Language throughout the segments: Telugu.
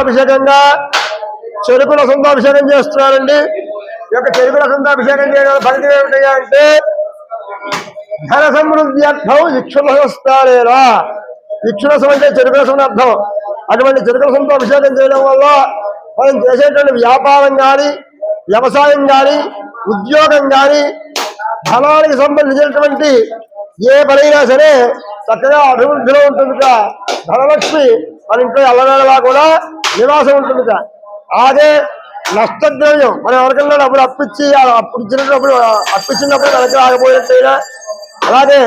అభిషేకంగా చెరుకు రసంతో అభిషేకం చేస్తున్నారండి. ఈ యొక్క చెరుకు రసంతో అభిషేకం చేయడం ఫలితం ఏమిటయ్యా అంటే ధన సమృద్ధి అర్థం ఇక్షురసస్తారేరా ఇక్షురసం అంటే చెరుకు రసం అర్థం. అటువంటి చెరుకు రసంతో అభిషేకం చేయడం వల్ల మనం చేసేటువంటి వ్యాపారం కానీ వ్యవసాయం కానీ ఉద్యోగం కానీ ధనానికి సంబంధించినటువంటి ఏ పనైనా సరే చక్కగా అభివృద్ధిలో ఉంటుందిగా ధనలక్ష్మి మన ఇంట్లో ఎల్లవేళలా కూడా నివాసం ఉంటుందిట అదే నష్టద్రవ్యం మనం ఎవరికన్నా డబ్బులు అప్పిచ్చి ఆ అప్పుడు ఇచ్చినప్పుడు అప్పించినప్పుడు వెనక రాకపోయినట్టయినా అలాగే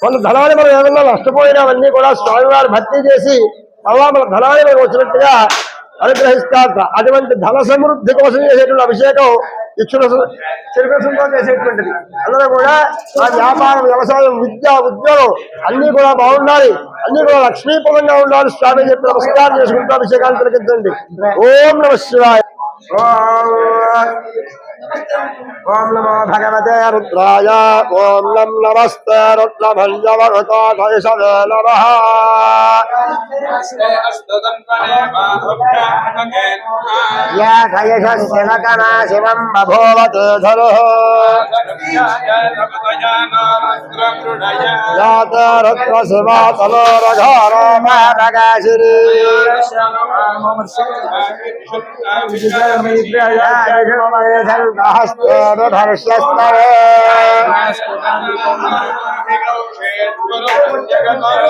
కొంత ధనాన్ని మనం ఏదన్నా నష్టపోయినవన్నీ కూడా స్వామివారు భర్తీ చేసి అలా మన ధనాన్ని మనకు వచ్చినట్టుగా అనుగ్రహిస్తారు అటువంటి ధన సమృద్ధి కోసం చేసేటువంటి అభిషేకం ఇచ్చిన చిరుకృష్ణంతో చేసేటువంటిది. అందరూ కూడా ఆ వ్యాపారం వ్యవసాయం విద్య ఉద్యోగం అన్ని కూడా బాగుండాలి. అన్ని కూడా లక్ష్మీపదంగా ఉండాలి. స్వామి చెప్పి నమస్కారం చేసుకుంటూ అభిషేకాన్ని తిలకించండి. ఓం నమ శివాయ. ఓం నమో భగవతే రుద్రాయ. ఓం నం నమస్తే రుద్రభంజవృతాయ నమ. యాకయశివకనా శివం బభూవతే ధరు యాత రుద్ర శివా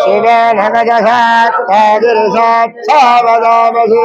शिवे भगज साक्षागिरि साक्षावदामसु